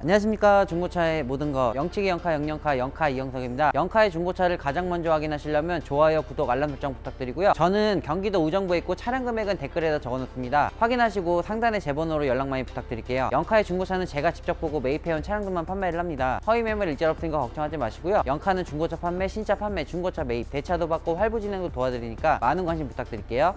안녕하십니까. 중고차의 모든 거 영치기 영카 영영카 영카 이영석입니다. 영카의 중고차를 가장 먼저 확인하시려면 좋아요 구독 알람 설정 부탁드리고요. 저는 경기도 우정부에 있고 차량 금액은 댓글에다 적어놓습니다. 확인하시고 상단의 제 번호로 연락 많이 부탁드릴게요. 영카의 중고차는 제가 직접 보고 매입해온 차량들만 판매를 합니다. 허위 매물 일절 없으니까 걱정하지 마시고요. 영카는 중고차 판매 신차 판매 중고차 매입 대차도 받고 할부 진행도 도와드리니까 많은 관심 부탁드릴게요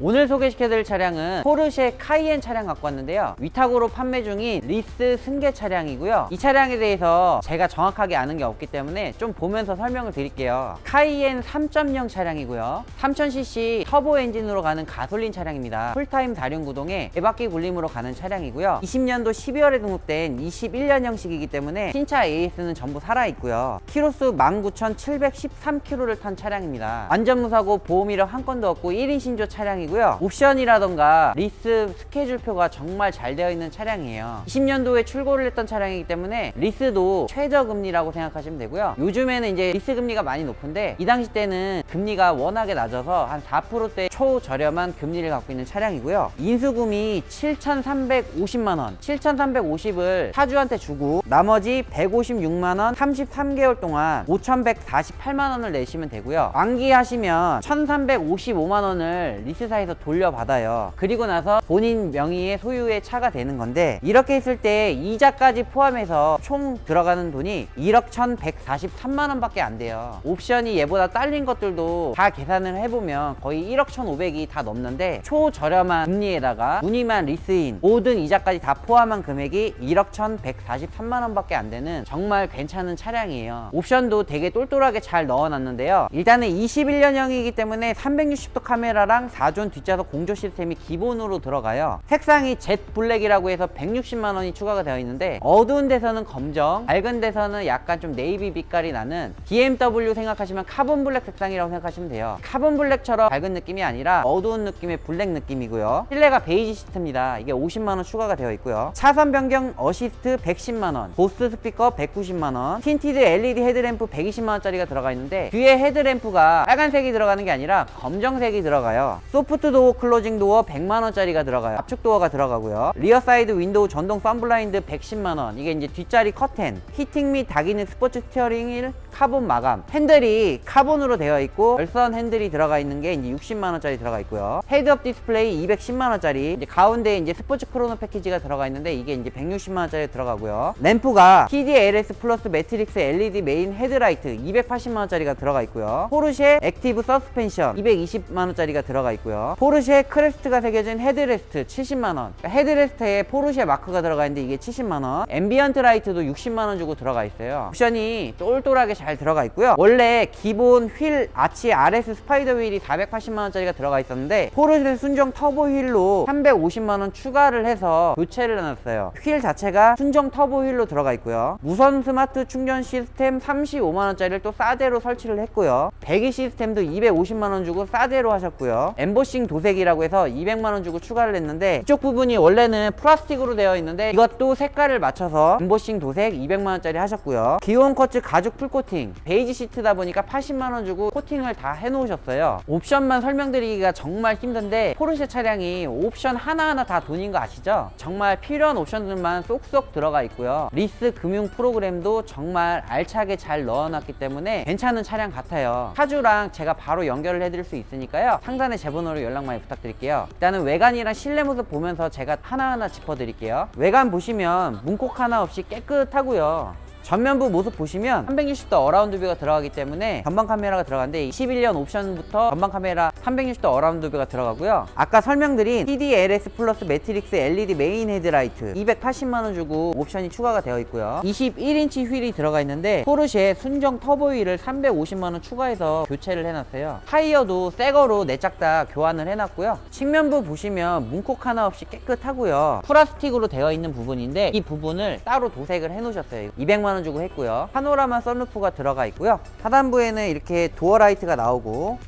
오늘 소개시켜드릴 차량은 포르쉐 카이엔 차량 갖고 왔는데요. 위탁으로 판매 중인 리스 승계 차량이고요. 이 차량에 대해서 제가 정확하게 아는 게 없기 때문에 좀 보면서 설명을 드릴게요. 카이엔 3.0 차량이고요. 3000cc 터보 엔진으로 가는 가솔린 차량입니다. 풀타임 다륜 구동에 개바퀴 굴림으로 가는 차량이고요. 20년도 12월에 등록된 21년형식이기 때문에 신차 AS는 전부 살아있고요. 키로수 19,713km를 탄 차량입니다. 완전 무사고 보험이력 한 건도 없고 1인 신조 차량이고 요. 옵션이라던가 리스 스케줄표가 정말 잘 되어 있는 차량이에요. 20년도에 출고를 했던 차량이기 때문에 리스도 최저금리라고 생각하시면 되고요. 요즘에는 이제 리스 금리가 많이 높은데 이 당시 때는 금리가 워낙에 낮아서 한 4%대 초저렴한 금리를 갖고 있는 차량이고요. 인수금이 7,350만원. 7,350을 사주한테 주고 나머지 156만원 33개월 동안 5,148만원을 내시면 되고요. 만기하시면 1,355만원을 리스 사 에서 돌려받아요. 그리고 나서 본인 명의의 소유의 차가 되는 건데 이렇게 했을 때 이자까지 포함해서 총 들어가는 돈이 1억 1,143만 원 밖에 안 돼요. 옵션이 얘보다 딸린 것들도 다 계산을 해보면 거의 1억 1,500이 다 넘는데 초저렴한 금리에다가 무늬만 리스인 모든 이자까지 다 포함한 금액이 1억 1,143만 원 밖에 안 되는 정말 괜찮은 차량이에요. 옵션도 되게 똘똘하게 잘 넣어놨는데요. 일단은 21년형이기 때문에 360도 카메라랑 4존 뒷좌석 공조 시스템이 기본으로 들어가요. 색상이 젯 블랙이라고 해서 160만 원이 추가가 되어 있는데 어두운 데서는 검정 밝은 데서는 약간 좀 네이비 빛깔이 나는 BMW 생각하시면 카본 블랙 색상이라고 생각하시면 돼요. 카본 블랙처럼 밝은 느낌이 아니라 어두운 느낌의 블랙 느낌이고요. 실내가 베이지 시트입니다. 이게 50만 원 추가가 되어 있고요. 차선 변경 어시스트 110만 원 보스 스피커 190만 원 틴티드 LED 헤드램프 120만 원짜리가 들어가 있는데 뒤에 헤드램프가 빨간색이 들어가는 게 아니라 검정색이 들어가요. 소프트 도어 클로징 도어 100만원짜리가 들어가요. 압축 도어가 들어가고요. 리어 사이드 윈도우 전동 썬블라인드 110만원. 이게 이제 뒷자리 커튼 히팅 및 다기능 스포츠 스티어링 일 카본 마감. 핸들이 카본으로 되어 있고 열선 핸들이 들어가 있는 게 이제 60만 원짜리 들어가 있고요. 헤드업 디스플레이 210만 원짜리. 이제 가운데 이제 스포츠 크로노 패키지가 들어가 있는데 이게 이제 160만 원짜리 들어가고요. 램프가 TDLS 플러스 매트릭스 LED 메인 헤드라이트 280만 원짜리가 들어가 있고요. 포르쉐 액티브 서스펜션 220만 원짜리가 들어가 있고요. 포르쉐 크레스트가 새겨진 헤드레스트 70만 원. 헤드레스트에 포르쉐 마크가 들어가 있는데 이게 70만 원. 앰비언트 라이트도 60만 원 주고 들어가 있어요. 옵션이 똘똘하게 잘 들어가 있고요. 원래 기본 휠 아치 RS 스파이더 휠이 480만원짜리가 들어가 있었는데 포르쉐 순정 터보 휠로 350만원 추가를 해서 교체를 해놨어요. 휠 자체가 순정 터보 휠로 들어가 있고요. 무선 스마트 충전 시스템 35만원짜리를 또 싸대로 설치를 했고요. 배기 시스템도 250만원 주고 싸대로 하셨고요. 엠보싱 도색이라고 해서 200만원 주고 추가를 했는데 이쪽 부분이 원래는 플라스틱으로 되어 있는데 이것도 색깔을 맞춰서 엠보싱 도색 200만원짜리 하셨고요. 기온 커츠 가죽 풀코 팅 베이지 시트다 보니까 80만원 주고 코팅을 다 해놓으셨어요. 옵션만 설명드리기가 정말 힘든데 포르쉐 차량이 옵션 하나하나 다 돈인 거 아시죠? 정말 필요한 옵션들만 쏙쏙 들어가 있고요. 리스 금융 프로그램도 정말 알차게 잘 넣어놨기 때문에 괜찮은 차량 같아요. 차주랑 제가 바로 연결을 해드릴 수 있으니까요. 상단에 제 번호로 연락 많이 부탁드릴게요. 일단은 외관이랑 실내 모습 보면서 제가 하나하나 짚어드릴게요. 외관 보시면 문콕 하나 없이 깨끗하고요 전면부 모습 보시면 360도 어라운드 뷰가 들어가기 때문에 전방 카메라가 들어가는데 21년 옵션부터 전방 카메라 360도 어라운드 뷰가 들어가고요. 아까 설명드린 TDLS 플러스 매트릭스 LED 메인 헤드라이트 280만원 주고 옵션이 추가가 되어 있고요. 21인치 휠이 들어가 있는데 포르쉐 순정 터보 휠을 350만원 추가해서 교체를 해놨어요. 타이어도 새 거로 내짝 다 교환을 해놨고요. 측면부 보시면 문콕 하나 없이 깨끗하고요. 플라스틱으로 되어 있는 부분인데 이 부분을 따로 도색을 해놓으셨어요. 200만원 주고 했고요. 파노라마 썬루프가 들어가 있고요. 하단부에는 이렇게 도어 라이트가 나오고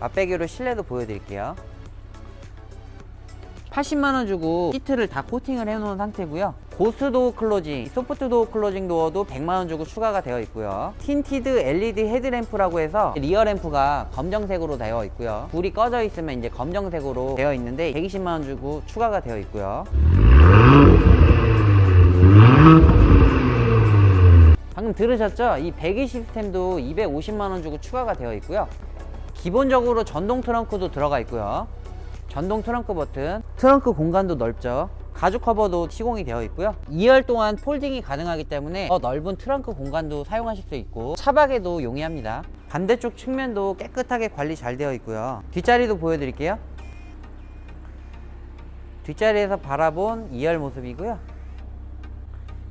맛배기로 실내도 보여드릴게요 80만원 주고 시트를 다 코팅을 해놓은 상태고요 보스 도어 클로징, 소프트 도어 클로징 도어도 100만원 주고 추가가 되어 있고요. 틴티드 LED 헤드램프라고 해서 리어 램프가 검정색으로 되어 있고요. 불이 꺼져 있으면 이제 검정색으로 되어 있는데 120만원 주고 추가가 되어 있고요. 방금 들으셨죠? 이 배기 시스템도 250만원 주고 추가가 되어 있고요. 기본적으로 전동 트렁크도 들어가 있고요. 전동 트렁크 버튼, 트렁크 공간도 넓죠. 가죽 커버도 시공이 되어 있고요. 2열 동안 폴딩이 가능하기 때문에 더 넓은 트렁크 공간도 사용하실 수 있고 차박에도 용이합니다. 반대쪽 측면도 깨끗하게 관리 잘 되어 있고요. 뒷자리도 보여드릴게요. 뒷자리에서 바라본 2열 모습이고요.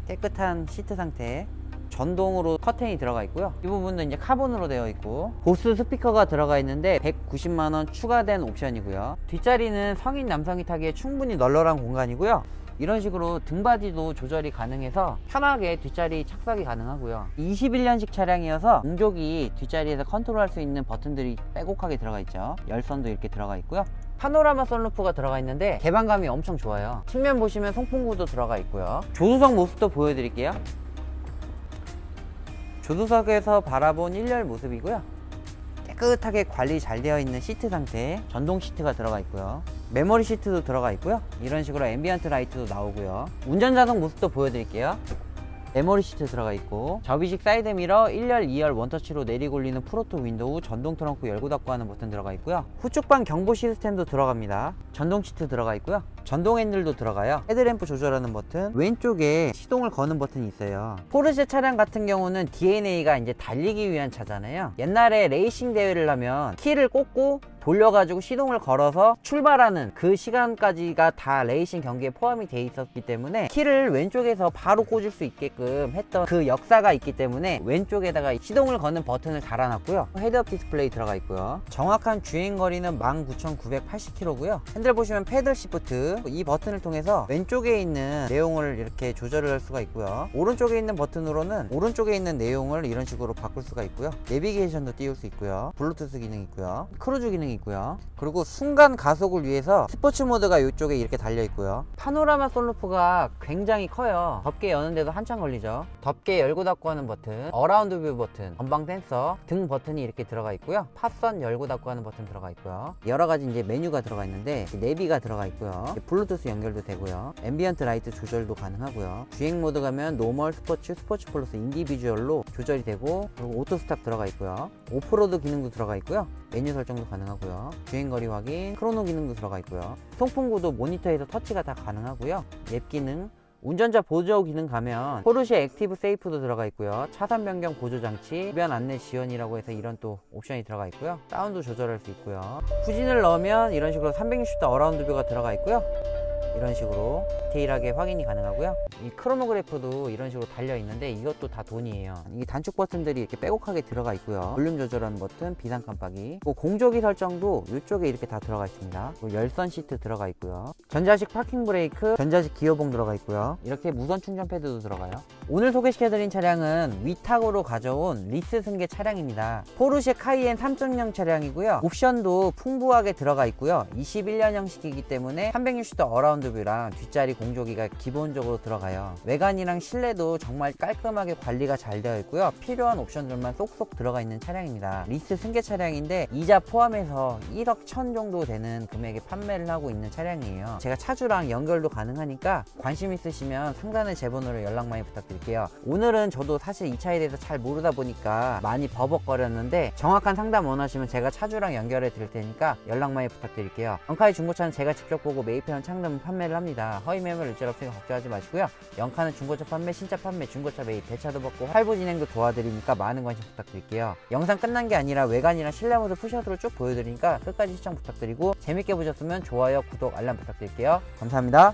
깨끗한 시트 상태. 전동으로 커튼이 들어가 있고요. 이 부분은 이제 카본으로 되어 있고 보스 스피커가 들어가 있는데 190만 원 추가된 옵션이고요. 뒷자리는 성인 남성이 타기에 충분히 널널한 공간이고요. 이런 식으로 등받이도 조절이 가능해서 편하게 뒷자리 착석이 가능하고요. 21년식 차량이어서 공조기 뒷자리에서 컨트롤할 수 있는 버튼들이 빼곡하게 들어가 있죠. 열선도 이렇게 들어가 있고요. 파노라마 썬루프가 들어가 있는데 개방감이 엄청 좋아요. 측면 보시면 송풍구도 들어가 있고요. 조수석 모습도 보여드릴게요. 조수석에서 바라본 1열 모습이고요. 깨끗하게 관리 잘 되어 있는 시트 상태 전동 시트가 들어가 있고요. 메모리 시트도 들어가 있고요. 이런 식으로 앰비언트 라이트도 나오고요. 운전자석 모습도 보여드릴게요. 메모리 시트 들어가 있고 접이식 사이드 미러 1열, 2열 원터치로 내리골리는 프로토 윈도우 전동 트렁크 열고 닫고 하는 버튼 들어가 있고요. 후측방 경보 시스템도 들어갑니다. 전동 시트 들어가 있고요. 전동 핸들도 들어가요. 헤드램프 조절하는 버튼 왼쪽에 시동을 거는 버튼이 있어요. 포르쉐 차량 같은 경우는 DNA가 이제 달리기 위한 차잖아요. 옛날에 레이싱 대회를 하면 키를 꽂고 돌려가지고 시동을 걸어서 출발하는 그 시간까지가 다 레이싱 경기에 포함이 돼 있었기 때문에 키를 왼쪽에서 바로 꽂을 수 있게끔 했던 그 역사가 있기 때문에 왼쪽에다가 시동을 거는 버튼을 달아놨고요. 헤드업 디스플레이 들어가 있고요. 정확한 주행거리는 19,980km고요. 핸들 보시면 패들 시프트 이 버튼을 통해서 왼쪽에 있는 내용을 이렇게 조절을 할 수가 있고요. 오른쪽에 있는 버튼으로는 오른쪽에 있는 내용을 이런 식으로 바꿀 수가 있고요. 내비게이션도 띄울 수 있고요. 블루투스 기능 있고요. 크루즈 기능이 있고요. 그리고 순간 가속을 위해서 스포츠 모드가 이쪽에 이렇게 달려 있고요. 파노라마 솔루프가 굉장히 커요. 덮개 여는데도 한참 걸리죠. 덮개 열고 닫고 하는 버튼 어라운드 뷰 버튼 전방 센서 등 버튼이 이렇게 들어가 있고요. 팝선 열고 닫고 하는 버튼 들어가 있고요. 여러 가지 이제 메뉴가 들어가 있는데 내비가 들어가 있고요. 블루투스 연결도 되고요. 앰비언트 라이트 조절도 가능하고요. 주행 모드 가면 노멀 스포츠 스포츠 플러스 인디비주얼로 조절이 되고 그리고 오토 스탑 들어가 있고요. 오프로드 기능도 들어가 있고요. 메뉴 설정도 가능하고요 주행거리 확인 크로노 기능도 들어가 있고요. 송풍구도 모니터에서 터치가 다 가능하고요. 앱 기능 운전자 보조 기능 가면 포르쉐 액티브 세이프도 들어가 있고요. 차선 변경 보조 장치 주변 안내 지원이라고 해서 이런 또 옵션이 들어가 있고요. 사운드 조절할 수 있고요. 후진을 넣으면 이런 식으로 360도 어라운드 뷰가 들어가 있고요 이런 식으로 디테일하게 확인이 가능하고요. 이 크로노그래프도 이런 식으로 달려 있는데 이것도 다 돈이에요. 이 단축 버튼들이 이렇게 빼곡하게 들어가 있고요. 볼륨 조절하는 버튼 비상 깜빡이. 그리고 공조기 설정도 이쪽에 이렇게 다 들어가 있습니다. 그리고 열선 시트 들어가 있고요. 전자식 파킹 브레이크 전자식 기어봉 들어가 있고요. 이렇게 무선 충전 패드도 들어가요. 오늘 소개시켜드린 차량은 위탁으로 가져온 리스 승계 차량입니다. 포르쉐 카이엔 3.0 차량이고요. 옵션도 풍부하게 들어가 있고요. 21년형식이기 때문에 360도 어라운드 뷰랑 뒷자리 공조기가 기본적으로 들어가요. 외관이랑 실내도 정말 깔끔하게 관리가 잘 되어 있고요. 필요한 옵션들만 쏙쏙 들어가 있는 차량입니다. 리스 승계 차량인데 이자 포함해서 1억 1000 정도 되는 금액에 판매를 하고 있는 차량이에요. 제가 차주랑 연결도 가능하니까 관심 있으시면 상단의 제 번호로 연락 많이 부탁드릴게요. 오늘은 저도 사실 이 차에 대해서 잘 모르다 보니까 많이 버벅거렸는데 정확한 상담 원하시면 제가 차주랑 연결해 드릴 테니까 연락 많이 부탁드릴게요. 영카이 중고차는 제가 직접 보고 매입해온 차량만 판매를 합니다. 허위 매물 일절 없으니까 걱정하지 마시고요. 영카는 중고차 판매, 신차 판매, 중고차 매입, 배차도 받고 할부 진행도 도와드리니까 많은 관심 부탁드릴게요. 영상 끝난 게 아니라 외관이랑 실내 모드 푸샷으로 쭉 보여드리니까 끝까지 시청 부탁드리고 재밌게 보셨으면 좋아요, 구독, 알람 부탁드릴게요. 감사합니다